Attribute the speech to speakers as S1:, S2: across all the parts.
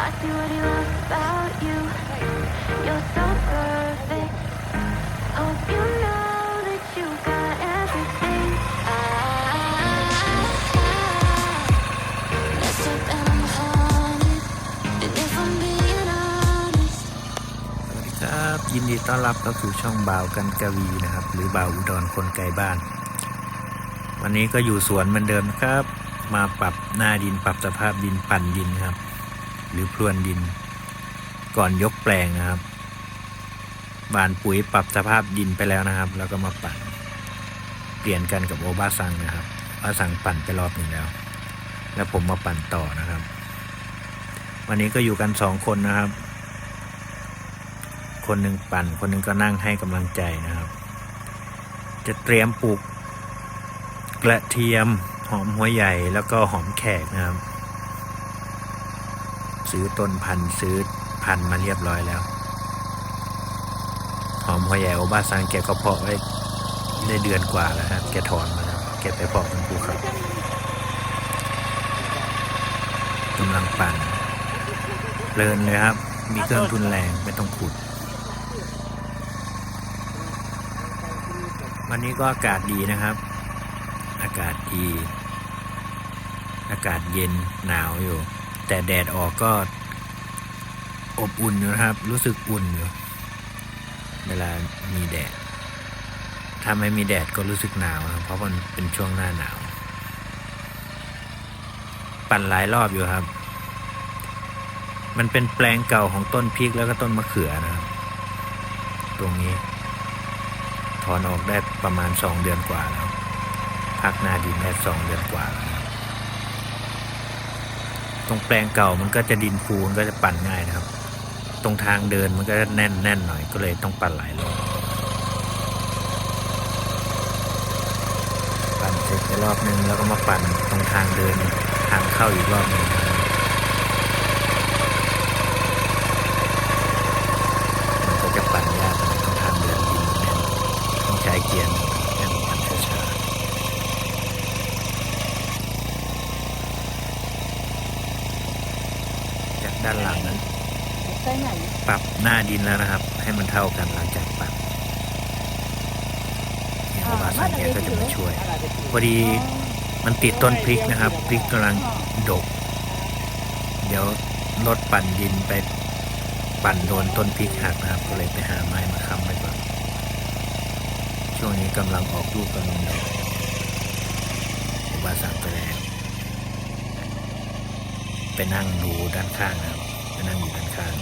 S1: I see what you love about you. You're so perfect. Hope you know that you got everything. I, messed up and I'm haunted. And if I'm being honest.
S2: สวัสดีครับยินดีต้อนรับเข้าสู่ช่องบ่าวกันกวีนะครับ หรือบ่าวอุดรคนไกลบ้าน วันนี้ก็อยู่สวนเหมือนเดิมนะครับ มาปรับหน้าดินปรับสภาพดินปั่นดินครับ หรือพรวนดิน ก่อนยกแปลงนะครับ บานปุ๋ยปรับสภาพดินไปแล้วนะครับ แล้วก็มาปั่น เปลี่ยนกันกับโอบาซังนะครับโอบาซังปั่นไปรอบหนึ่งแล้ว แล้วผมมาปั่นต่อนะครับ วันนี้ก็อยู่กันสองคนนะครับ คนหนึ่งปั่น คนหนึ่งก็นั่งให้กำลังใจนะครับ จะเตรียมปลูกกระเทียมหอมหัวใหญ่แล้วก็หอมแขกนะครับ ซื้อต้นพันธุ์ซื้อพันธุ์มาเรียบร้อยแล้ว หอมหัวใหญ่โอบาซังแกก็เพาะไว้ได้เดือนกว่าแล้วครับแกถอนมาแล้วแกไปเพาะบนภูเขากำลังปั่นเพลินเลยครับ มีเครื่องทุนแรงไม่ต้องขุด วันนี้ก็อากาศดีนะครับ อากาศดี อากาศเย็นหนาวอยู่ แต่แดดออกก็ อบอุ่นอยู่นะครับ รู้สึกอุ่นอยู่ เวลามีแดด ถ้าไม่มีแดดก็รู้สึกหนาวนะเพราะมันเป็นช่วงหน้าหนาว ปั่นหลายรอบอยู่ครับ มันเป็นแปลงเก่าของต้นพริกแล้วก็ต้นมะเขือนะครับ ตรงนี้ ถอนออกได้ประมาณสองเดือนกว่าแล้วพักหน้าดินได้สองเดือนกว่าแล้ว ตรงแปลงเก่ามันก็จะดินฟูมันก็จะปั่นง่ายนะครับ ตรงทางเดินมันก็แน่นแน่นหน่อยก็เลยต้องปั่นหลายรอบปั่นเสร็จไปรอบนึงแล้วก็มาปั่นตรงทางเดินทางเข้าอีกรอบหนึ่งนะครับมันก็จะปั่นยากหน่อยตรงทางเดินดินแน่นต้องใช้เกียร์หนึ่งให้มันปั่นช้าๆจาก ด้านหลังนั้น
S3: ใช่ไหน
S2: ปรับหน้าดินแล้วนะครับ ให้มันเท่ากันหลังจากปรับเนี่ยโอบาซังแกก็จะมาช่วยพอดีมันติดต้นพริกนะครับพริกกำลังดก เดี๋ยวรถปั่นดินไปปั่นโดนต้นพริกหักนะครับ ก็เลยไปหาไม้มาค้ำไว้ก่อนช่วงนี้กำลังออกลูกกำลังดอกโอบาซังไปแล้ว ไปนั่งดูด้านข้างนะครับไปนั่งอยู่ด้านข้าง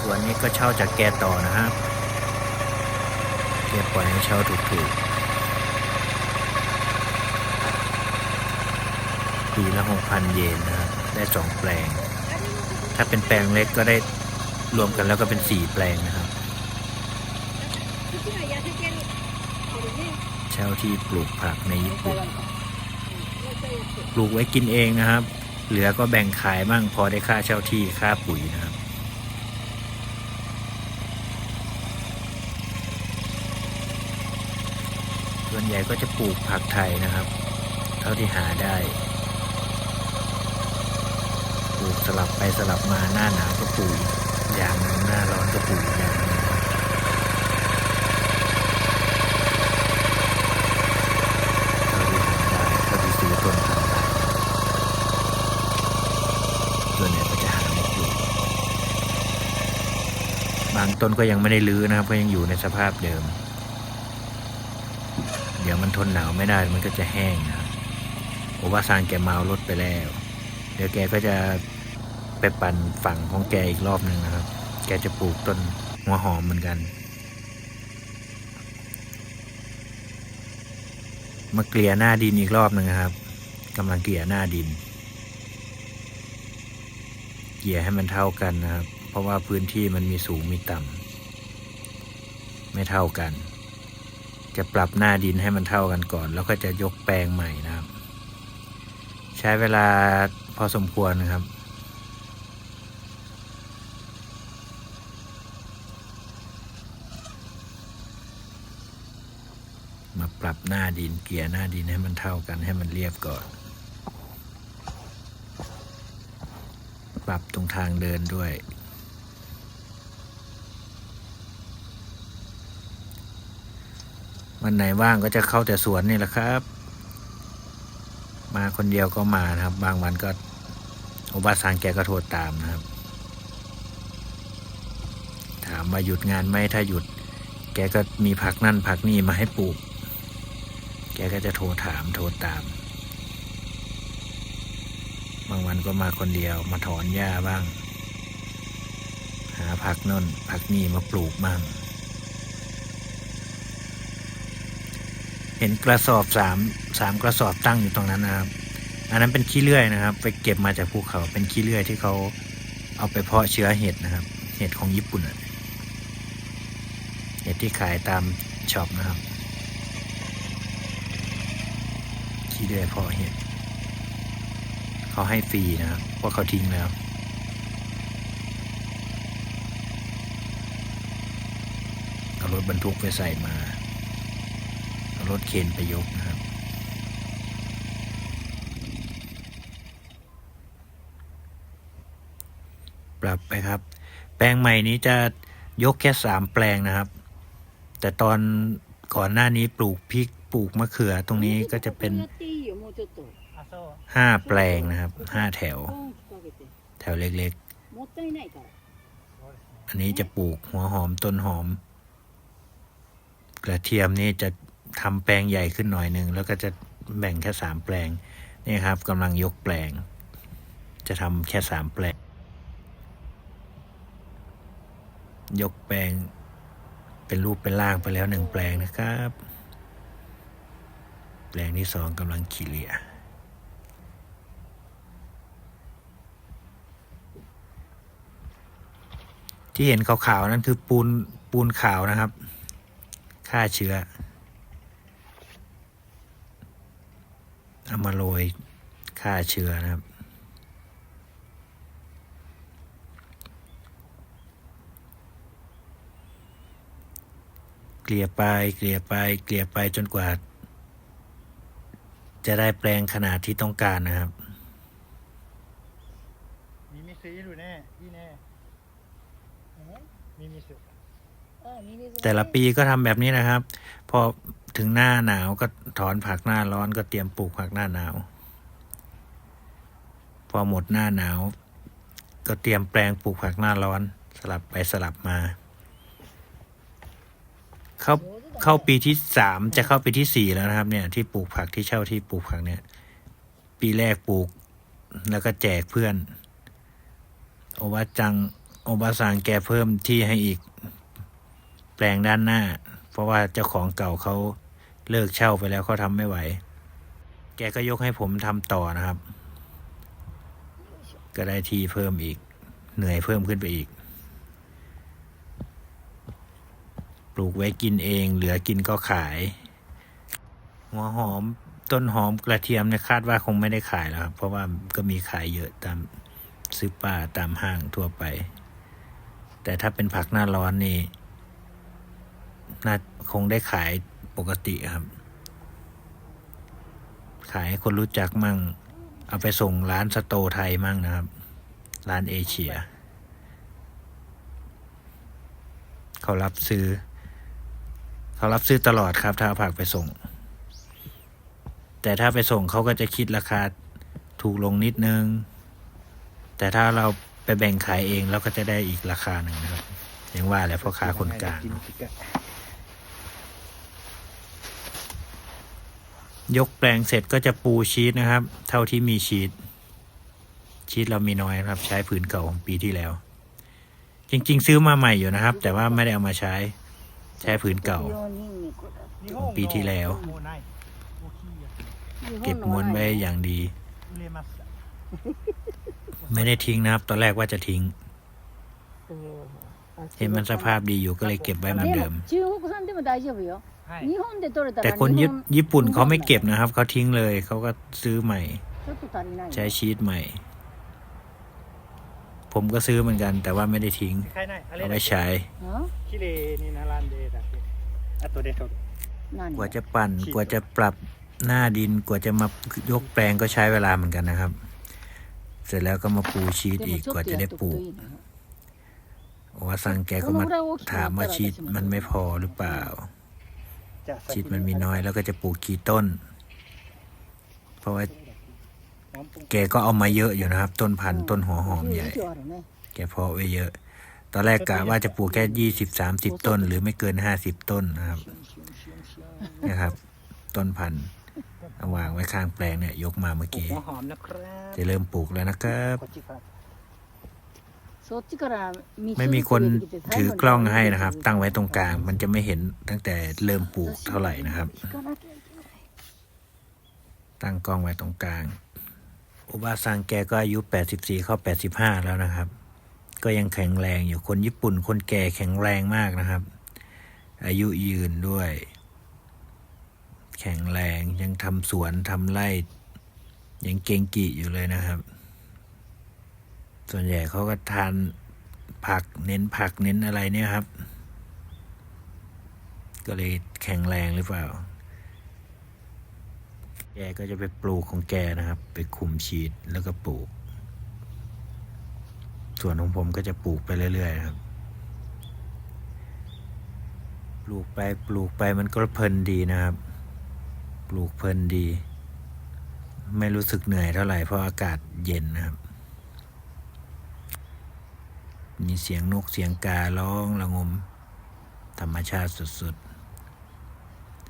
S2: ส่วนนี้ก็เช่าจากแกต่อนะครับแกปล่อยให้เช่าถูกๆปีละหกพันเยนนะครับได้สองแปลง ถ้าเป็นแปลงเล็กก็ได้รวมกันแล้วก็เป็นสี่แปลงนะครับ เช่าที่ปลูกผักในญี่ปุ่น ปลูกไว้กินเองนะครับ เหลือก็แบ่งขายมั่งพอได้ค่าเช่าที่ค่าปุ๋ยนะครับส่วนใหญ่ก็จะปลูกผักไทยนะครับ เท่าที่หาได้ปลูกสลับไปสลับมาหน้าหนาวก็ปลูกอย่างหนึงหน้าร้อนก็ปลูกอย่างหนึงนะครับเท่าที่หาได้เท่าที่ซื้อต้นพันธุ์ได้ส่วนใหญ่ก็จะหาไม่ปลูกบา งต้นก็ยังไม่ได้รื้อนะครับ ก็ยังอยู่ในสภาพเดิม เดี๋ยวมันทนหนาวไม่ได้มันก็จะแห้งนะครับโอวาซานแกเมารถไปแล้ว เดี๋ยวแกก็จะไปปั่นฝั่งของแกอีกรอบหนึ่งนะครับ แกจะปลูกต้นหัวหอมเหมือนกัน มาเกลี่ยหน้าดินอีกรอบหนึ่งนะครับกำลังเกลี่ยหน้าดิน เกลี่ยให้มันเท่ากันนะครับ ราะว่าพื้นที่มันมีสูงมีต่ำไม่เท่ากัน จะปรับหน้าดินให้มันเท่ากันก่อน แล้วก็จะยกแปลงใหม่นะครับ ใช้เวลาพอสมควรนะครับมาปรับหน้าดินเกลี่ยหน้าดินให้มันเท่ากันให้มันเรียบก่อน ปรับตรงทางเดินด้วย วันไหนว่างก็จะเข้าแต่สวนนี่แหละครับ มาคนเดียวก็มานะครับ บางวันก็โอบาสานแกก็โทรตามนะครับ ถามว่าหยุดงานไหมถ้าหยุด แกก็มีผักนั่นผักนี่มาให้ปลูก แกก็จะโทรถามโทรตาม บางวันก็มาคนเดียวมาถอนหญ้าบ้าง หาผักนั่นผักนี่มาปลูกบ้าง เห็นกระสอบสามสามกระสอบตั้งอยู่ตรงนั้นนะครับ อันนั้นเป็นขี้เลื่อยนะครับ ไปเก็บมาจากภูเขาเป็นขี้เลื่อยที่เขาเอาไปเพาะเชื้อเห็ดนะครับ เห็ดของญี่ปุ่นอะเห็ดที่ขายตามช็อปนะครับขี้เลื่อยเพาะเห็ดเขาให้ฟรีนะครับเพราะเขาทิ้งแล้วเอารถบรรทุกไปใส่มา รถเคนไปยกนะครับปรับไปครับ แปลงใหม่นี้จะยกแค่สามแปลงนะครับ แต่ตอนก่อนหน้านี้ปลูกพริกปลูกมะเขือตรงนี้ก็จะเป็นห้าแปลงนะครับห้าแถว แถวเล็กๆ อันนี้จะปลูกหัวหอมต้นหอม กระเทียมนี่จะ ทำแปลงใหญ่ขึ้นหน่อยหนึ่งแล้วก็จะแบ่งแค่สามแปลงนี่ครับกำลังยกแปลง จะทำแค่สามแปลง ยกแปลงเป็นรูปเป็นร่างไปแล้วหนึ่งแปลงนะครับ แปลงที่สองกำลังขีเลียที่เห็นขาวๆนั่นคือปูนปูนขาวนะครับ ฆ่าเชื้อ เอามาโรยฆ่าเชื้อนะครับ เกลี่ยไปเกลี่ยไปเกลี่ยไปจนกว่า จะได้แปลงขนาดที่ต้องการนะครับ
S4: มีซื้ออยู่แน่พี่แน่
S3: มีมีซื้
S2: แต่ละปีก็ทำแบบนี้นะครับ พอ ถึงหน้าหนาวก็ถอนผักหน้าร้อนก็เตรียมปลูกผักหน้าหนาว พอหมดหน้าหนาว ก็เตรียมแปลงปลูกผักหน้าร้อน สลับไปสลับมา เข้าเข้าปีที่สามจะเข้าปีที่สี่แล้วนะครับ เนี่ย ที่ปลูกผักที่เช่าที่ปลูกผักเนี่ย ปีแรกปลูก แล้วก็แจกเพื่อน โอวาจังโอบาซังแกเพิ่มที่ให้อีก แปลงด้านหน้า เพราะว่าเจ้าของเก่าเขา เลิกเช่าไปแล้วเขาทำไม่ไหว แกก็ยกให้ผมทำต่อนะครับ ก็ได้ที่เพิ่มอีก เหนื่อยเพิ่มขึ้นไปอีก ปลูกไว้กินเอง เหลือกินก็ขาย หัวหอมต้นหอมกระเทียมเนี่ยคาดว่าคงไม่ได้ขายแล้วครับ เพราะว่าก็มีขายเยอะตามซื้อป่าตามห้างทั่วไป แต่ถ้าเป็นผักหน้าร้อนนี่น่าคงได้ขาย ปกติครับ ขายให้คนรู้จักมั่ง เอาไปส่งร้านสโตไทยมั่งนะครับ ร้านเอเชีย เขารับซื้อ เขารับซื้อตลอดครับ ถ้าเอาผักไปส่ง แต่ถ้าไปส่งเขาก็จะคิดราคาถูกลงนิดนึง แต่ถ้าเราไปแบ่งขายเองเราก็จะได้อีกราคาหนึ่งนะครับ อย่างว่าแหละพ่อค้าคนกลาง ยกแปลงเสร็จก็จะปูชีตนะครับ เท่าที่มีชีตชีตเรามีน้อยครับ ใช้ผืนเก่าของปีที่แล้ว จริง ๆ ซื้อมาใหม่อยู่นะครับ แต่ว่าไม่ได้เอามาใช้ ใช้ผืนเก่า
S4: ข
S2: องปีที่แล้ว เก็บม้วนไว้อย่างดี ไม่ได้ทิ้งนะครับ ตอนแรกว่าจะทิ้งเห็นมันสภาพดีอยู่ก็เลยเก็บไว้เหมือนเดิม
S3: でも中国産でも大丈夫よ
S4: はい
S3: 日本で取れたら
S2: แต่คน
S3: 日
S2: ญี่
S3: 本
S2: ญี่ปุ่นเขาไม่เก็บนะครับเขาทิ้งเลยเขาก็ซื้อใหม่
S3: ちょっと足りないよ
S2: ใช้ชีสใหม่ ผมก็ซื้อเหมือนกัน แต่ว่าไม่ได้ทิ้ง
S4: 買えないあれ
S2: เอา
S4: だ
S2: ไว้
S4: け
S2: ใช้
S3: あ
S4: 綺麗に並んでだけ後で取る
S3: 何
S2: กว่าจะปั่นกว่าจะปรับหน้าดินกว่าจะมายกแปลงก็ใช้เวลาเหมือนกันนะครับ เสร็จแล้วก็มาปูชีต
S3: で
S2: อี
S3: も
S2: ก
S3: ちょ
S2: กว่า
S3: っと
S2: จะ
S3: や
S2: ได้
S3: っとく
S2: ปลู
S3: と
S2: ก
S3: いいのよ
S2: โอวาซังแกก็มาถามว่าชีตมันไม่พอหรือเปล่า จิตมันมีน้อยแล้วก็จะปลูกกี่ต้น เพราะว่าแกก็เอามาเยอะอยู่นะครับ ต้นพันต้นหัวหอมใหญ่ แกเพาะไว้เยอะ ตอนแรกกะว่าจะปลูกแค่ยี่สิบสามสิบต้น หรือไม่เกินห้าสิบต้นนะครับนะครับ ต้นพันธุ์วางไว้ข้างแปลงเนี่ย ยกมาเมื่อกี้จะเริ่มปลูกแล้วนะครับ ไม่มีคนถือกล้องให้นะครับ ตั้งไว้ตรงกลาง มันจะไม่เห็นตั้งแต่เริ่มปลูกเท่าไหร่นะครับ ตั้งกล้องไว้ตรงกลาง อุบาซังแกก็อายุ 84 เข้า 85 แล้วนะครับ ก็ยังแข็งแรงอยู่คนญี่ปุ่น คนแก่แข็งแรงมากนะครับ อายุยืนด้วย แข็งแรงยังทำสวนทำไร่ยังเก่งกิอยู่เลยนะครับ ส่วนใหญ่เขาก็ทานผักเน้นผักเน้นอะไรเนี่ยครับ ก็เลยแข็งแรงหรือเปล่า แกก็จะไปปลูกของแกนะครับ ไปคุมชีดแล้วก็ปลูก ส่วนของผมก็จะปลูกไปเรื่อยๆครับ ปลูกไปปลูกไปมันก็เพลินดีนะครับ ปลูกเพลินดี ไม่รู้สึกเหนื่อยเท่าไหร่เพราะอากาศเย็นนะครับ มีเสียงนกเสียงการ้องระงม ธรรมชาติสุด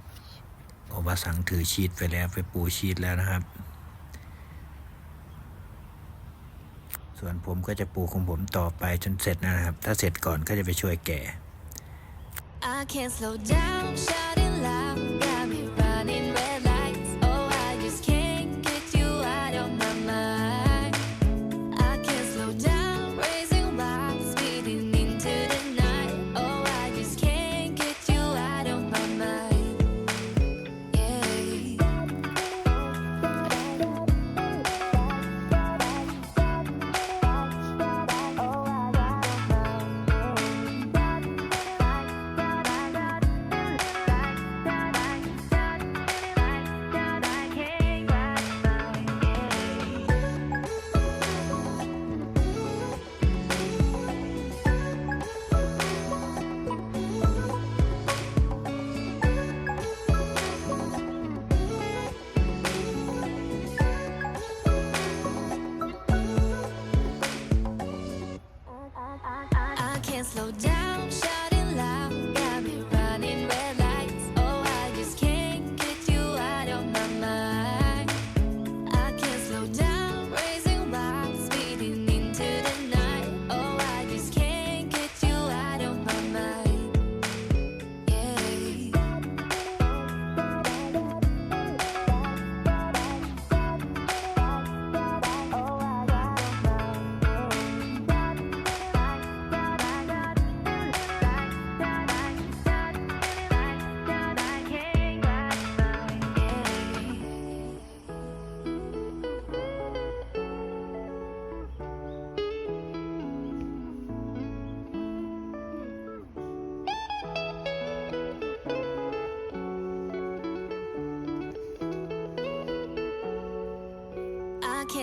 S2: ๆโอบาสังถือชีตไปแล้วไปปูชีตแล้วนะครับ ส่วนผมก็จะปูของผมต่อไปจนเสร็จนะครับ ถ้าเสร็จก่อนก็จะไปช่วยแก่
S1: I can't slow down,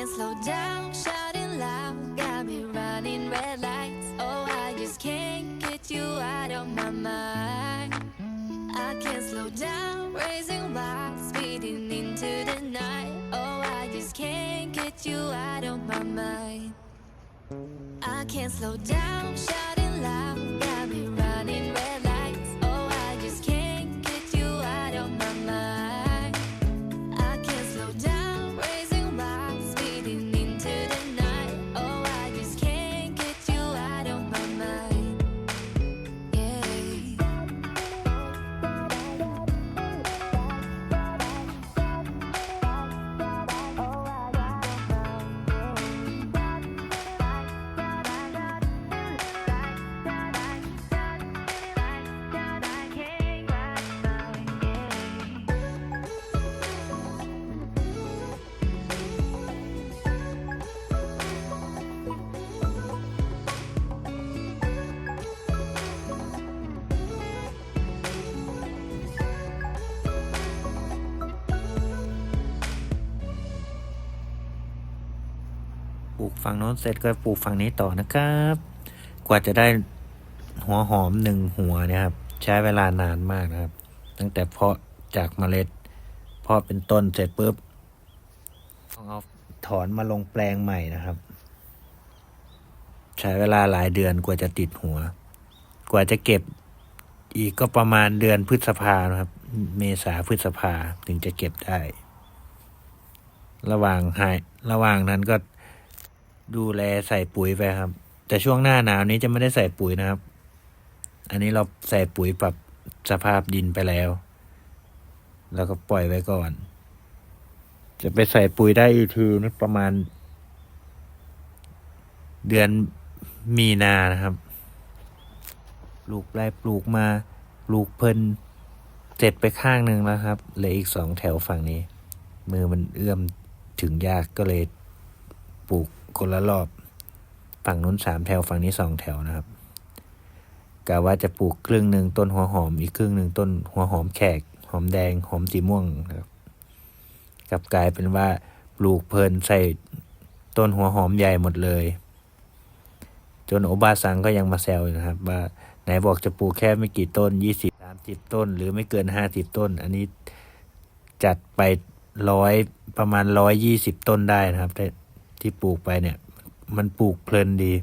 S1: can't slow down, shouting loud, got me running red lights. Oh, I just can't get you out of my mind. I can't slow down, raising wild, speeding into the night. Oh, I just can't get you out of my mind. I can't slow down, shouting loud,
S2: ฝั่งโน้นเสร็จก็ปลูกฝั่งนี้ต่อนะครับ กว่าจะได้หัวหอมหนึ่งหัวเนี่ยครับ ใช้เวลานานมากนะครับ ตั้งแต่เพาะจากเมล็ดเพาะเป็นต้นเสร็จปุ๊บต้องเอาถอนมาลงแปลงใหม่นะครับ ใช้เวลาหลายเดือนกว่าจะติดหัว กว่าจะเก็บอีกก็ประมาณเดือนพฤษภานะครับ เมษาพฤษภาถึงจะเก็บได้ ระหว่างหายระหว่างนั้นก็ ดูแลใส่ปุ๋ยไปครับ แต่ช่วงหน้าหนาวนี้จะไม่ได้ใส่ปุ๋ยนะครับ อันนี้เราใส่ปุ๋ยปรับสภาพดินไปแล้ว แล้วก็ปล่อยไว้ก่อน จะไปใส่ปุ๋ยได้อีกทีนี่ประมาณ เดือนมีนานะครับ ปลูกไร่ปลูกมา ปลูกเพลินเสร็จไปข้างหนึ่งแล้วครับเหลืออีกสองแถวฝั่งนี้ มือมันเอื้อมถึงยากก็เลยปลูก คนละรอบ ฝั่งนู้นสามแถวฝั่งนี้สองแถวนะครับกะว่าจะปลูกครึ่งหนึ่งต้นหัวหอมอีกครึ่งหนึ่งต้นหัวหอมแขก หอมแดง หอมสีม่วงนะครับกลับกลายเป็นว่าปลูกเพลินใส่ต้นหัวหอมใหญ่หมดเลย จนโอบาซังก็ยังมาแซวอยู่นะครับ ว่าไหนบอกจะปลูกแค่ไม่กี่ต้นยี่สิบสามสิบต้น หรือไม่เกินห้าสิบต้น อันนี้จัดไปร้อยประมาณร้อยยี่สิบต้นได้นะครับ ที่ปลูกไปเนี่ย มันปลูกเพลินดี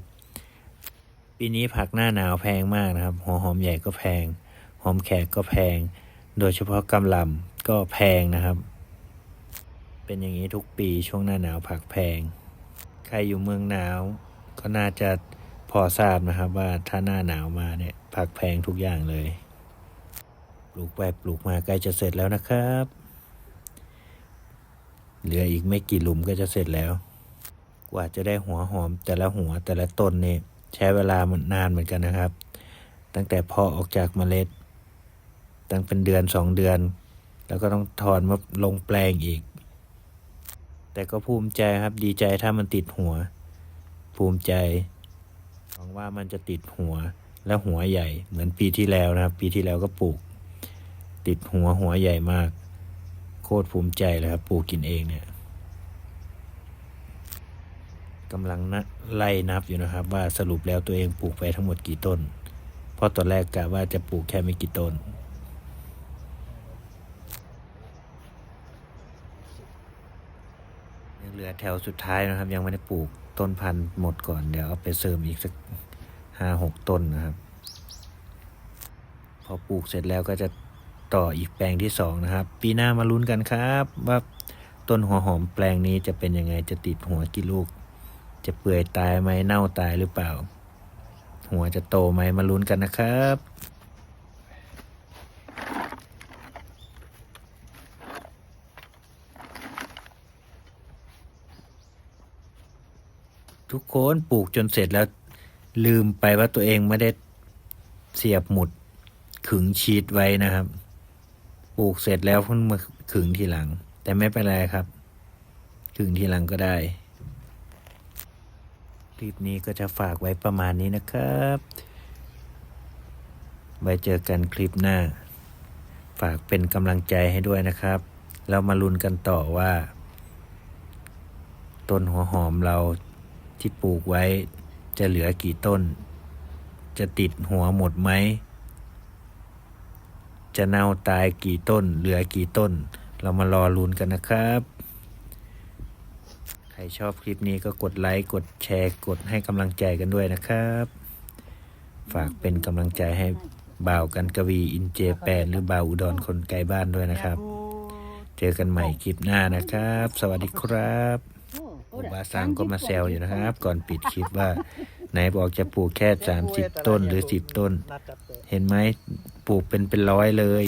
S2: ปีนี้ผักหน้าหนาวแพงมากนะครับ หัวหอมใหญ่ก็แพง หอมแขกก็แพง โดยเฉพาะกำลำก็แพงนะครับ เป็นอย่างนี้ทุกปีช่วงหน้าหนาวผักแพง ใครอยู่เมืองหนาวก็น่าจะพอทราบนะครับว่าถ้าหน้าหนาวมาเนี่ยผักแพงทุกอย่างเลย ปลูกไปปลูกมาใกล้จะเสร็จแล้วนะครับ เหลืออีกไม่กี่หลุมก็จะเสร็จแล้ว กว่าจะได้หัวหอมแต่ละหัวแต่ละต้นนี่ใช้เวลามันนานเหมือนกันนะครับ ตั้งแต่พาะออกจากเมล็ด ตั้งเป็นเดือนสองเดือน แล้วก็ต้องถอนมาลงแปลงอีก แต่ก็ภูมิใจครับดีใจถ้ามันติดหัว ภูมิใจหวังว่ามันจะติดหัวและหัวใหญ่ เหมือนปีที่แล้วนะครับ ปีที่แล้วก็ปลูก ติดหัวหัวใหญ่มาก โคตรภูมิใจเลยครับปลูกกินเองเนี่ย กำลังนะไล่นับอยู่นะครับ ว่าสรุปแล้วตัวเองปลูกไปทั้งหมดกี่ต้น เพราะตอนแรกกะว่าจะปลูกแค่ไม่กี่ต้นยังเหลือแถวสุดท้ายนะครับ ยังไม่ได้ปลูกต้นพันธุ์หมดก่อนเดี๋ยวเอาไปเสริมอีกสักห้าหกต้นนะครับ พอปลูกเสร็จแล้วก็จะต่ออีกแปลงที่สองนะครับ ปีหน้ามาลุ้นกันครับว่าต้นหัวหอมแปลงนี้จะเป็นยังไงจะติดหัวกี่ลูก จะเปื่อยตายไหมเน่าตายหรือเปล่า หัวจะโตไหมมาลุ้นกันนะครับทุกคนปลูกจนเสร็จแล้วลืมไปว่าตัวเองไม่ได้เสียบหมุดขึงชีตไว้นะครับ ปลูกเสร็จแล้วเพิ่งมาขึงทีหลัง แต่ไม่เป็นไรครับ ขึงทีหลังก็ได้ ลิปนี้ก็จะฝากไว้ประมาณนี้นะครับ ไว้เจอกันคลิปหน้า ฝากเป็นกำลังใจให้ด้วยนะครับ แล้วมาลุ้นกันต่อว่า ต้นหัวหอมเราที่ปลูกไว้ จะเหลือกี่ต้น จะติดหัวหมดไหม จะเน่าตายกี่ต้น เหลือกี่ต้น เรามารอลุ้นกันนะครับ รชอบคลิปนี้ก็กดไลค์กดแชร์กดให้กำลังใจกันด้วยนะครับ ฝากเป็นกำลังใจให้บ่าวกันกวีอินเจแปนหรือบ่าวอุดรคนไกลบ้านด้วยนะครับ เจอกันใหม่คลิปหน้านะครับ สวัสดีครับอุบาสังก็มาแซวอยู่นะครับ ก่อนปิดคลิปว่า ไหนบอกจะปลูกแค่สามสิบต้นหรือสิบต้น เห็นไหมปลูกเป็นเป็นร้อยเลย